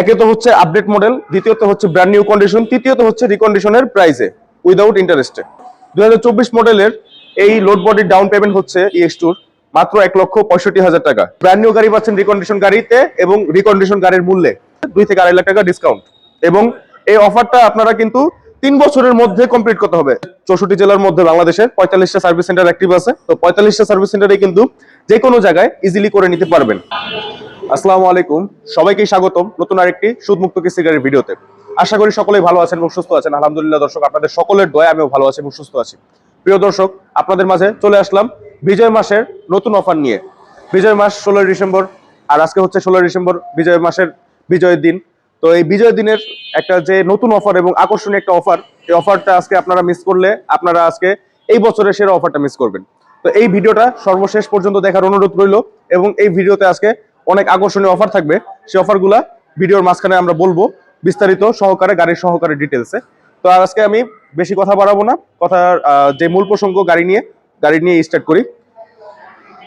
একে তো হচ্ছে আপডেট মডেল দ্বিতীয়ত হচ্ছে ব্র্যান্ড নিউ কন্ডিশন তৃতীয়ত হচ্ছে রিকন্ডিশনের প্রাইসে উইদাউট ইন্টারেস্টে দুই মডেলের এই লোড বডির ডাউন পেমেন্ট হচ্ছে ইএক্স টুর মাত্র এক লক্ষ পঁয়ষট্টি হাজার টাকা। ব্র্যান্ড নিউ গাড়ি পাচ্ছেন রিকন্ডিশন গাড়িতে এবং রিকন্ডিশন গাড়ির মূল্যে দুই থেকে আড়াই লাখ টাকা ডিসকাউন্ট এবং এই অফারটা আপনারা কিন্তু তিন বছরের মধ্যে কমপ্লিট করতে হবে। চৌষট্টি জেলার মধ্যে বাংলাদেশের পঁয়তাল্লিশটা সার্ভিস সেন্টার অ্যাক্টিভ আছে। তো পঁয়তাল্লিশটা সার্ভিস সেন্টারে কিন্তু যে কোনো জায়গায় ইজিলি করে নিতে পারবেন। আসসালামু আলাইকুম। সবাইকে স্বাগতম নতুন আরেকটি সুদমুক্ত কিস্তি গাড়ির ভিডিওতে। আশা করি সকলেই ভালো আছেন এবং সুস্থ আছেন। আলহামদুলিল্লাহ দর্শক, আপনাদের সকলের দয়া আমিও ভালো আছি এবং সুস্থ আছি। প্রিয় দর্শক, আপনাদের মাঝে চলে আসলাম বিজয় মাসের নতুন অফার নিয়ে। বিজয় মাস ষোলোই ডিসেম্বর, আর আজকে হচ্ছে ষোলোই ডিসেম্বর বিজয় মাসের বিজয়ের দিন। তো এই বিজয় দিনের একটা যে নতুন অফার এবং আকর্ষণীয় একটা অফার, এই অফারটা আজকে আপনারা মিস করলে আপনারা আজকে এই বছরের সেরা অফারটা মিস করবেন। তো এই ভিডিওটা সর্বশেষ পর্যন্ত দেখার অনুরোধ রইল এবং এই ভিডিওতে আজকে অনেক আকর্ষণীয় অফার থাকবে। সেই অফারগুলা ভিডিওর মাঝখানে আমরা বলব। বিস্তারিত সহকারে গাড়ির সহকারে ডিটেলসে তো আজকে আমি বেশি কথা বাড়াবো না। আহ, যে মূল প্রসঙ্গ গাড়ি নিয়ে গাড়ি নিয়ে স্টার্ট করি।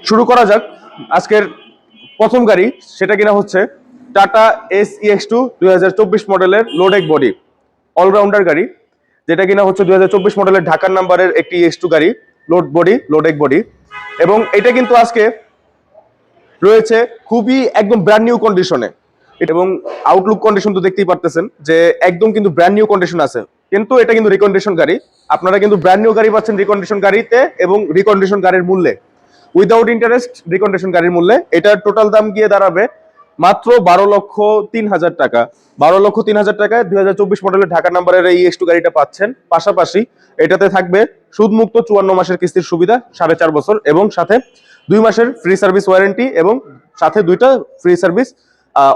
শুরু করা যাক। আজকের প্রথম গাড়ি সেটা কিনা হচ্ছে টাটা এস ইএক্স টু দুই হাজার চব্বিশ মডেলের লোডেক বডি অলরাউন্ডার গাড়ি যেটা কিনা হচ্ছে দুই হাজার চব্বিশ মডেলের ঢাকার নাম্বারের একটি এক্স টু গাড়ি লোড বডি লোডেক বডি এবং এটা কিন্তু আজকে রয়েছে খুবই একদম ব্র্যান্ড নিউ কন্ডিশনে এবং আউটলুক কন্ডিশন তো দেখতেই পারতেছেন যে একদম কিন্তু ব্র্যান্ড নিউ কন্ডিশন আছে। কিন্তু এটা কিন্তু রিকন্ডিশন গাড়ি। আপনারা কিন্তু ব্র্যান্ড নিউ গাড়ি পাচ্ছেন রিকন্ডিশন গাড়িতে এবং রিকন্ডিশন গাড়ির মূল্যে। উইদাউট ইন্টারেস্ট রিকন্ডিশন গাড়ির মূল্যে। এটা টোটাল দাম গিয়ে দাঁড়াবে মাত্র বারো লক্ষ তিন হাজার টাকা। বারো লক্ষ তিন হাজার টাকায় দুই হাজার চব্বিশ মডেলের ঢাকা নাম্বারের এই এস টু গাড়িটা পাচ্ছেন। পাশাপাশি এটাতে থাকবে সুদমুক্ত চুয়ান্ন মাসের কিস্তির সুবিধা, সাড়ে চার বছর এবং সাথে দুই মাসের ফ্রি সার্ভিস ওয়ারেন্টি এবং সাথে দুইটা ফ্রি সার্ভিস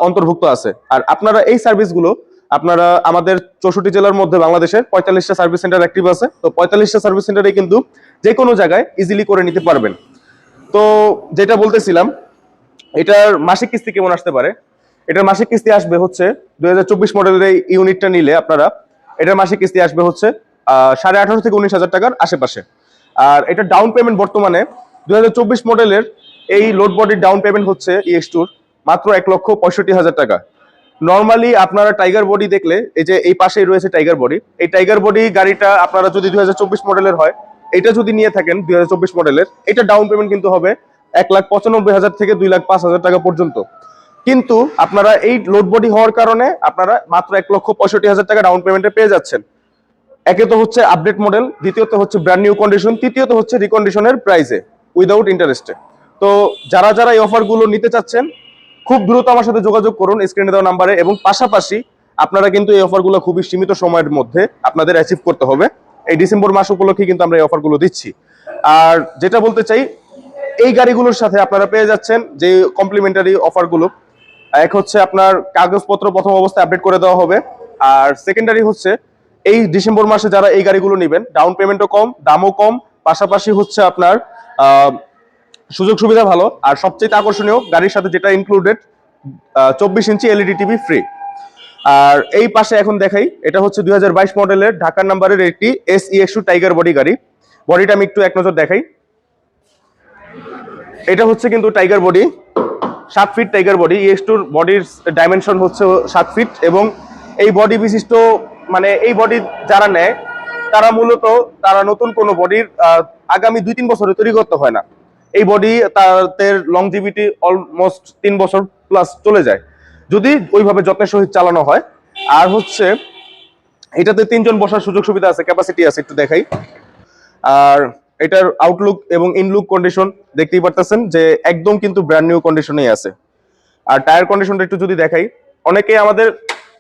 অন্তর্ভুক্ত আছে। আর আপনারা এই সার্ভিসগুলো আপনারা আমাদের চৌষট্টি জেলার মধ্যে বাংলাদেশের পঁয়তাল্লিশটা সার্ভিস সেন্টার অ্যাক্টিভ আছে। তো পঁয়তাল্লিশটা সার্ভিস সেন্টারে কিন্তু যে কোনো জায়গায় ইজিলি করে নিতে পারবেন। তো যেটা বলতেছিলাম এটার মাসিক কিস্তি কেমন আসতে পারে? এটার মাসিক কিস্তি আসবে হচ্ছে দুই হাজার চব্বিশ মডেলের এই ইউনিটটা নিলে আপনারা, এটার মাসিক কিস্তি আসবে হচ্ছে সাড়ে আঠারো থেকে উনিশ হাজার টাকার আশেপাশে। আর এটা ডাউন পেমেন্ট বর্তমানে দুই মডেলের এই লোড বডির ডাউন পেমেন্ট হচ্ছে ইএক্স টুর মাত্র এক লক্ষ পঁয়ষট্টি হাজার টাকা। নর্মালি আপনারা টাইগার বডি দেখলে, এই যে এই পাশেই রয়েছে টাইগার বডি এই টাইগার বডি গাড়িটা আপনারা যদি দুই মডেলের হয়, এটা যদি নিয়ে থাকেন দু হাজার চব্বিশ মডেলের এটা ডাউন পেমেন্ট কিন্তু হবে এক লাখ পঁচানব্বই হাজার থেকে দুই লাখ পাঁচ হাজার টাকা পর্যন্ত। কিন্তু আপনারা এই লোড বডি হওয়ার কারণে আপনারা মাত্র এক লক্ষ পঁয়ষট্টি হাজার টাকা ডাউন পেমেন্টে পেয়ে যাচ্ছেন। একে তো হচ্ছে আপডেট মডেল দ্বিতীয়ত হচ্ছে ব্র্যান্ড নিউ কন্ডিশন তৃতীয়ত হচ্ছে রিকন্ডিশনের প্রাইসে উইদাউট ইন্টারেস্টে তো যারা যারা এই অফারগুলো নিতে চাচ্ছেন, খুব দ্রুত আমার সাথে যোগাযোগ করুন স্ক্রিনে দেওয়া নাম্বারে এবং পাশাপাশি আপনারা কিন্তু এই অফারগুলো খুবই সীমিত সময়ের মধ্যে আপনাদের অ্যাচিভ করতে হবে। এই ডিসেম্বর মাস উপলক্ষে কিন্তু আমরা এই অফারগুলো দিচ্ছি। আর যেটা বলতে চাই এই গাড়িগুলোর সাথে আপনারা পেয়ে যাচ্ছেন যে কমপ্লিমেন্টারি অফারগুলো এক হচ্ছে আপনার কাগজপত্র প্রথম অবস্থায় আপডেট করে দেওয়া হবে। আর সেকেন্ডারি হচ্ছে, এই ডিসেম্বর মাসে যারা এই গাড়িগুলো নেবেন ডাউন পেমেন্টও কম, দামও কম, পাশাপাশি হচ্ছে আপনার সুযোগ সুবিধা ভালো। আর সবচেয়ে আকর্ষণীয়, গাড়ির সাথে যেটা ইনক্লুডেড চব্বিশ ইঞ্চি এলইডি টিভি ফ্রি আর এই পাশে এখন দেখাই, এটা হচ্ছে দু হাজার বাইশ মডেলের ঢাকার নাম্বারের একটি এস ইএক্সু টাইগার বডি গাড়ি। বডিটা আমি একটু এক নজর দেখাই। এটা হচ্ছে কিন্তু টাইগার বডি সাত ফিট টাইগার বডি ইএক্স টুর বডির ডাইমেনশন হচ্ছে সাত ফিট এবং এই বডি বিশিষ্ট মানে এই বডি যারা নেয়, তারা মূলত, তারা নতুন কোনো বডির আগামী দুই তিন বছরে তৈরি করতে হয় না। এই বডি তাদের লংজিভিটি অলমোস্ট তিন বছর প্লাস চলে যায়। যদি ওইভাবে যত্নের সহিত চালানো হয়, আর হচ্ছে এটাতে তিনজন বসার সুযোগ সুবিধা আছে ক্যাপাসিটি আছে, একটু দেখাই। আর এটার আউটলুক এবং ইনলুক কন্ডিশন দেখতেই পারতেছেন যে একদম কিন্তু ব্র্যান্ড নিউ কন্ডিশনেই আছে। আর টায়ার কন্ডিশনটা একটু যদি দেখাই, অনেকে আমাদের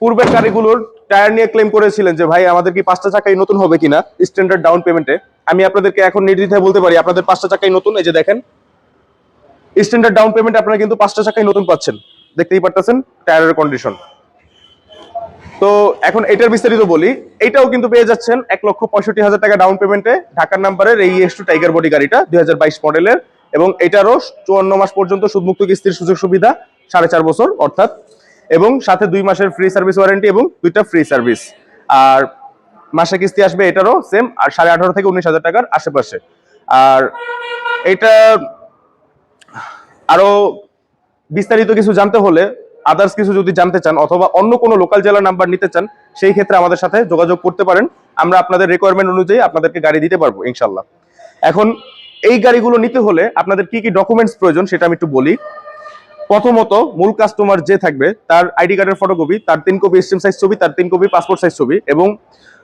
পূর্বের গাড়িগুলোর টায়ার নিয়ে ক্লেম করেছিলেন যে, ভাই, আমাদের কি পাঁচটা চাকাই নতুন হবে কিনা স্ট্যান্ডার্ড ডাউন পেমেন্টে আমি আপনাদেরকে এখন নির্দ্বিধায় বলতে পারি, আপনাদের পাঁচটা চাকাই নতুন, এই যে দেখেন। স্ট্যান্ডার্ড ডাউন পেমেন্ট আপনারা কিন্তু পাঁচটা চাকাই নতুন পাচ্ছেন। দেখতেই পারতেছেন টায়ারের কন্ডিশন তো এখন এটার বিস্তারিত বলি। এটাও কিন্তু পেয়ে যাচ্ছেন এক লক্ষ পঁয়ষট্টি হাজার টাকা ডাউন পেমেন্টে ঢাকার নাম্বারের এই এস টু টাইগার বডি গাড়িটা দুই হাজার বাইশ মডেলের এবং এটারও চুয়ান্ন মাস পর্যন্ত সুদমুক্ত কিস্তির সুযোগ সুবিধা সাড়ে চার বছর, অর্থাৎ এবং সাথে দুই মাসের ফ্রি সার্ভিস ওয়ারেন্টি এবং দুইটা ফ্রি সার্ভিস আর মাসে কিস্তি আসবে এটারও সেম আর সাড়ে আঠারো থেকে উনিশ হাজার টাকার আশেপাশে। আর এটা আরও বিস্তারিত কিছু জানতে হলে আদার্স কিছু যদি জানতে চান অথবা অন্য কোনো লোকাল জেলার নাম্বার নিতে চান, সেই ক্ষেত্রে আমাদের সাথে যোগাযোগ করতে পারেন। আমরা আপনাদের রিকোয়ারমেন্ট অনুযায়ী আপনাদেরকে গাড়ি দিতে পারব ইনশাল্লাহ এখন এই গাড়িগুলো নিতে হলে আপনাদের কি কি ডকুমেন্টস প্রয়োজন সেটা আমি একটু বলি। প্রথমত, মূল কাস্টমার যে থাকবে, তার আইডি কার্ডের ফটোকপি তার তিন কপি স্টেম সাইজ ছবি, তার তিন কপি পাসপোর্ট সাইজ ছবি এবং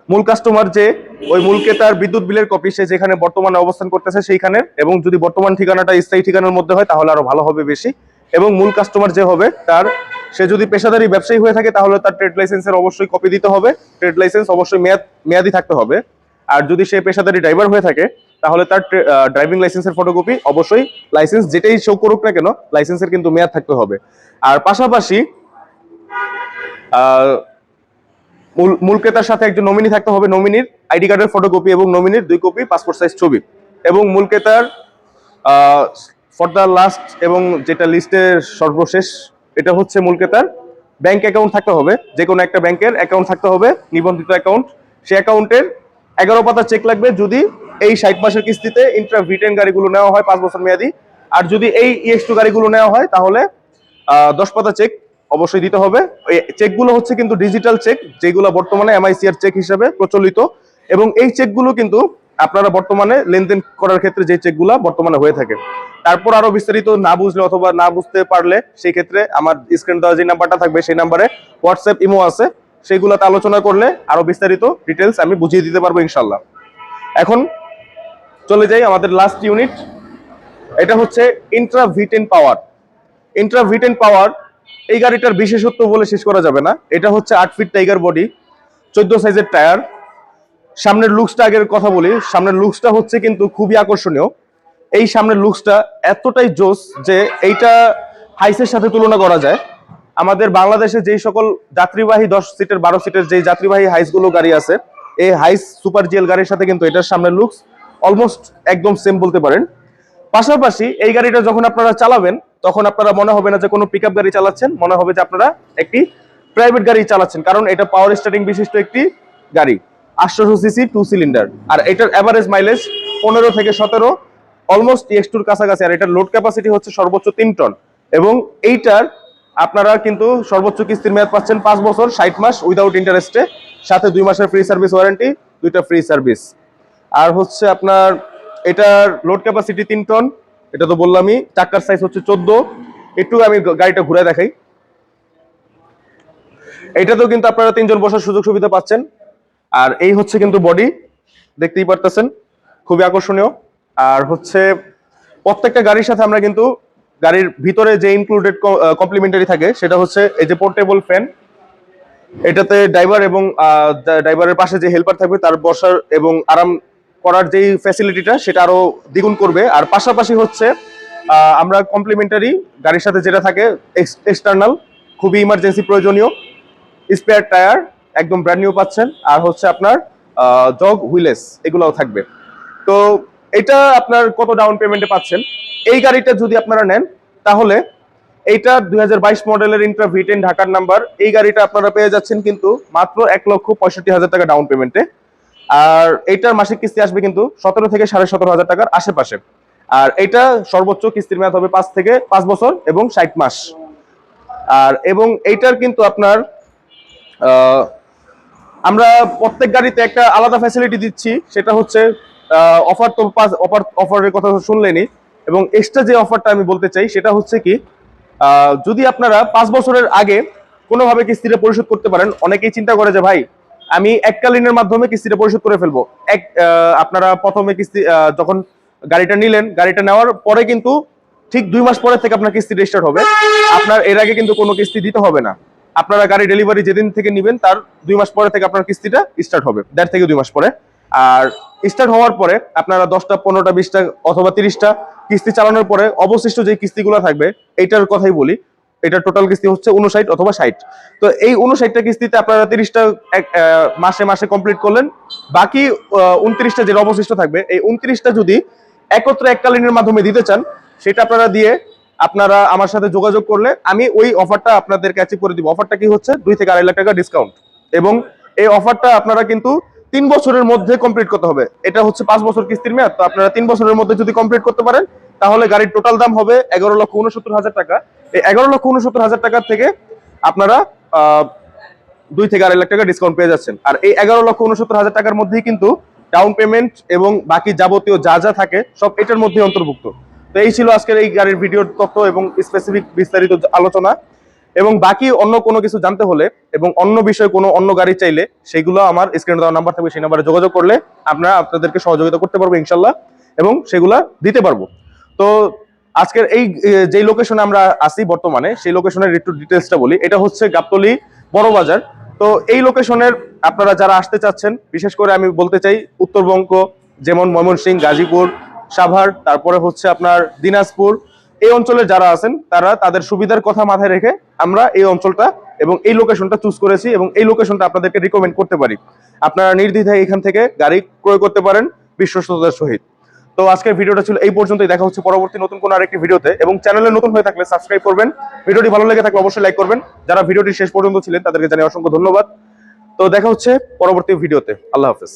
মূল কাস্টমার যে ওই মূলকে তার বিদ্যুৎ বিলের কপি সে যেখানে বর্তমানে অবস্থান করতেছে সেইখানে এবং যদি বর্তমান ঠিকানাটা স্থায়ী ঠিকানার মধ্যে হয় তাহলে আরও ভালো হবে বেশি এবং মূল কাস্টমার যে হবে তার সে যদি পেশাদারি ব্যবসায়ী হয়ে থাকে, তাহলে তার ট্রেড লাইসেন্সের অবশ্যই কপি দিতে হবে। ট্রেড লাইসেন্স অবশ্যই মেয়াদ, মেয়াদি থাকতে হবে। আর যদি সে পেশাদারি ড্রাইভার হয়ে থাকে, তাহলে তার ড্রাইভিং লাইসেন্সের ফটোকপি অবশ্যই লাইসেন্স যেটাই শো করুক না কেন লাইসেন্সের কিন্তু মেয়াদ থাকতে হবে। আর পাশাপাশি মূল ক্রেতার সাথে একজন নমিনি থাকতে হবে। নমিনির আইডি কার্ডের ফটোকপি এবং নমিনির দুই কপি পাসপোর্ট সাইজ ছবি। এবং মূল ক্রেতার ফর দ্য লাস্ট এবং যেটা লিস্টের সর্বশেষ এটা হচ্ছে মূল ক্রেতার। ব্যাংক অ্যাকাউন্ট থাকতে হবে যে কোনো একটা ব্যাংকের অ্যাকাউন্ট থাকতে হবে, নিবন্ধিত অ্যাকাউন্ট সেই অ্যাকাউন্টের এগারো পাতা চেক লাগবে যদি এই ষাট মাসের কিস্তিতে ইন্ট্রা ভিটেন গাড়িগুলো নেওয়া হয় পাঁচ বছর মেয়াদি। আর যদি এই ইএক্স টু গাড়িগুলো নেওয়া হয়, তাহলে দশ পাতা চেক অবশ্যই দিতে হবে। এই চেকগুলো হচ্ছে কিন্তু ডিজিটাল চেক যেগুলো বর্তমানে এমআইসিআর চেক হিসেবে প্রচলিত। এবং এই চেকগুলো কিন্তু আপনারা বর্তমানে লেনদেন করার ক্ষেত্রে যে চেকগুলো বর্তমানে হয়ে থাকে। তারপর আরও বিস্তারিত না বুঝলে অথবা না বুঝতে পারলে সেই ক্ষেত্রে আমার স্ক্রিন দেওয়া যে নাম্বারটা থাকবে সেই নাম্বারে হোয়াটসঅ্যাপ ইমো আছে, সেগুলোতে আলোচনা করলে আরও বিস্তারিত ডিটেলস আমি বুঝিয়ে দিতে পারব ইনশাল্লাহ এখন চলে যাই আমাদের লাস্ট ইউনিট এটা হচ্ছে ইন্ট্রা ভিটেন পাওয়ার ইন্ট্রা ভিটেন পাওয়ার এই গাড়িটার বিশেষত্ব বলে শেষ করা যাবে না। এটা হচ্ছে আট ফিট টাইগার বডি চোদ্দ সাইজের টায়ার সামনের লুকসটা আগের কথা বলি। সামনের লুকসটা হচ্ছে কিন্তু খুবই আকর্ষণীয়। এই সামনের লুকসটা এতটাই জোস যে এইটা হাইসের সাথে তুলনা করা যায়। আমাদের বাংলাদেশে যেই সকল যাত্রীবাহী দশ সিটের বারো সিটের যে যাত্রীবাহী হাইসগুলো গাড়ি আছে, এই হাইস সুপার জিএল গাড়ির সাথে কিন্তু এটার সামনের লুকস অলমোস্ট একদম সেম বলতে পারেন। পাশাপাশি এই গাড়িটা যখন আপনারা চালাবেন, তখন আপনারা মনে হবে না যে কোনো পিক গাড়ি চালাচ্ছেন, মনে হবে যে আপনারা একটি প্রাইভেট গাড়ি চালাচ্ছেন, কারণ এটা পাওয়ার স্টার্টিং বিশিষ্ট একটি গাড়ি। আটশোশো সিসি টু সিলিন্ডার আর এটার অ্যাভারেজ মাইলেজ পনেরো থেকে সতেরো। অলমোস্ট এক্স টুর কাছাকাছি। আর এটার লোড ক্যাপাসিটি হচ্ছে সর্বোচ্চ তিন টন এবং এইটার আপনারা কিন্তু সর্বোচ্চ কিস্তির মেয়াদ পাচ্ছেন পাঁচ বছর, ষাট মাস উইদাউট ইন্টারেস্টে সাথে দুই মাসের ফ্রি সার্ভিস ওয়ারেন্টি দুইটা ফ্রি সার্ভিস আর হচ্ছে আপনার এটার লোড ক্যাপাসিটি তিন টন এটা তো বললামই চাক্কার সাইজ হচ্ছে চোদ্দ। একটু আমি গাড়িটা ঘুরে দেখাই। এটাতেও কিন্তু আপনারা তিনজন বসার সুযোগ সুবিধা পাচ্ছেন। আর এই হচ্ছে কিন্তু বডি দেখতেই পারতেছেন, খুবই আকর্ষণীয়। আর হচ্ছে প্রত্যেকটা গাড়ির সাথে আমরা কিন্তু গাড়ির ভিতরে যে ইনক্লুডেড কমপ্লিমেন্টারি থাকে, সেটা হচ্ছে এই যে পোর্টেবল ফ্যান এটাতে ড্রাইভার এবং ড্রাইভারের পাশে যে হেল্পার থাকবে, তার বসার এবং আরাম করার যেই ফ্যাসিলিটিটা সেটা আরও দ্বিগুণ করবে। আর পাশাপাশি হচ্ছে আমরা কমপ্লিমেন্টারি গাড়ির সাথে যেটা থাকে এক্সটার্নাল খুবই ইমার্জেন্সি প্রয়োজনীয় স্পেয়ার টায়ার একদম ব্র্যান্ড নিউ পাচ্ছেন। আর হচ্ছে আপনার জগ হুইলেস এগুলাও থাকবে। তো এটা আপনার কত ডাউন পেমেন্টে পাচ্ছেন? এই গাড়িটা যদি আপনারা নেন, তাহলে এইটা দুই হাজার বাইশ মডেলের ইন্ট্রা ভিটেন ঢাকার নাম্বার এই গাড়িটা আপনারা পেয়ে যাচ্ছেন কিন্তু মাত্র এক লক্ষ পঁয়ষট্টি হাজার টাকা ডাউন পেমেন্টে আর এইটার মাসিক কিস্তি আসবে কিন্তু সতেরো থেকে সাড়ে সতেরো হাজার টাকার আশেপাশে। আর এটা সর্বোচ্চ কিস্তির মেয়াদ হবে পাঁচ থেকে পাঁচ বছর এবং ষাট মাস। আর এবং এইটার কিন্তু আপনার আমরা প্রত্যেক গাড়িতে একটা আলাদা ফ্যাসিলিটি দিচ্ছি, সেটা হচ্ছে অফার তো অফার অফারের কথা শুনলেনি এবং এক্সট্রা যে অফারটা আমি বলতে চাই, সেটা হচ্ছে কি যদি আপনারা পাঁচ বছরের আগে কোনোভাবে কিস্তিটা পরিশোধ করতে পারেন, অনেকেই চিন্তা করে যে, ভাই, আমি এককালীনের মাধ্যমে কিস্তিটা পরিশোধ করে ফেলব। এক আপনারা প্রথমে কিস্তি যখন গাড়িটা নিলেন, গাড়িটা নেওয়ার পরে কিন্তু ঠিক দুই মাস পরে থেকে আপনার কিস্তি স্টার্ট হবে। আপনার এর আগে কিন্তু কোনো কিস্তি দিতে হবে না। আপনারা গাড়ি ডেলিভারি যেদিন থেকে নেবেন, তার দুই মাস পরে থেকে আপনার কিস্তিটা স্টার্ট হবে। দেড় থেকে দুই মাস পরে। আর স্টার্ট হওয়ার পরে আপনারা দশটা, পনেরোটা, বিশটা অথবা তিরিশটা কিস্তি চালানোর পরে অবশিষ্ট যে কিস্তিগুলো থাকবে, এইটার কথাই বলি। এটা টোটাল কিস্তি হচ্ছে উনষাট অথবা ষাট। তো এই উনষাটটা কিস্তিতে আপনারা তিরিশটা মাসে মাসে কমপ্লিট করলেন। বাকি উনত্রিশটা যেটা অবশিষ্ট থাকবে, এই উনত্রিশটা যদি একত্রে এককালীনের মাধ্যমে দিতে চান, সেটা আপনারা দিয়ে আপনারা আমার সাথে যোগাযোগ করলে আমি ওই অফারটা আপনাদের অ্যাচিভ করে দিব। অফারটা কি হচ্ছে? দুই থেকে আড়াই লাখ টাকা ডিসকাউন্ট এবং এই অফারটা আপনারা কিন্তু তিন বছরের মধ্যে কমপ্লিট করতে হবে। এটা হচ্ছে পাঁচ বছর কিস্তির মেয়াদ। তো আপনারা তিন বছরের মধ্যে যদি কমপ্লিট করতে পারেন, তাহলে গাড়ির টোটাল দাম হবে এগারো লক্ষ উনসত্তর হাজার টাকা। এই এগারো লক্ষ উনসত্তর হাজার টাকা থেকে আপনারা দুই থেকে আড়াই লাখ টাকা ডিসকাউন্ট পেয়ে যাচ্ছেন। আর এই এগারো লক্ষ উনসত্তর হাজার টাকার মধ্যেই কিন্তু ডাউন পেমেন্ট এবং বাকি যাবতীয় যা যা থাকে, সব এটার মধ্যে অন্তর্ভুক্ত। তো এই ছিল আজকের এই গাড়ির ভিডিওর তথ্য এবং স্পেসিফিক বিস্তারিত আলোচনা। এবং বাকি অন্য কোনো কিছু জানতে হলে এবং অন্য বিষয়ে কোনো অন্য গাড়ি চাইলে সেগুলো আমার স্ক্রিনে দেওয়া নাম্বার থাকবে, সেই নাম্বারে যোগাযোগ করলে আপনারা আপনাদেরকে সহযোগিতা করতে পারব ইনশাল্লাহ এবং সেগুলা দিতে পারব। তো আজকের এই যেই লোকেশনে আমরা আছি বর্তমানে, সেই লোকেশনের একটু ডিটেলসটা বলি। এটা হচ্ছে গাবতলি বড় বাজার। তো এই লোকেশনের আপনারা যারা আসতে চাচ্ছেন, বিশেষ করে আমি বলতে চাই উত্তরবঙ্গ, যেমন ময়মনসিংহ, গাজীপুর সাভার, তারপরে হচ্ছে আপনার দিনাজপুর। এই অঞ্চলে যারা আছেন, তারা তাদের সুবিধার কথা মাথায় রেখে আমরা এই অঞ্চলটা এবং এই লোকেশনটা চুজ করেছি এবং এই লোকেশনটা আপনাদেরকে রিকমেন্ড করতে পারি। আপনারা নির্দ্বিধায় এখান থেকে গাড়ি ক্রয় করতে পারেন বিশ্বস্ততার সহিত। তো আজকের ভিডিওটা ছিল এই পর্যন্তই। দেখা হচ্ছে পরবর্তী নতুন কোনো আরেকটি ভিডিওতে এবং চ্যানেলে নতুন হয়ে থাকলে সাবস্ক্রাইব করবেন। ভিডিওটি ভালো লেগে থাকলে অবশ্যই লাইক করবেন। যারা ভিডিওটি শেষ পর্যন্ত ছিলেন, তাদেরকে জানিয়ে অসংখ্য ধন্যবাদ। তো দেখা হচ্ছে পরবর্তী ভিডিওতে আল্লাহ হাফেজ।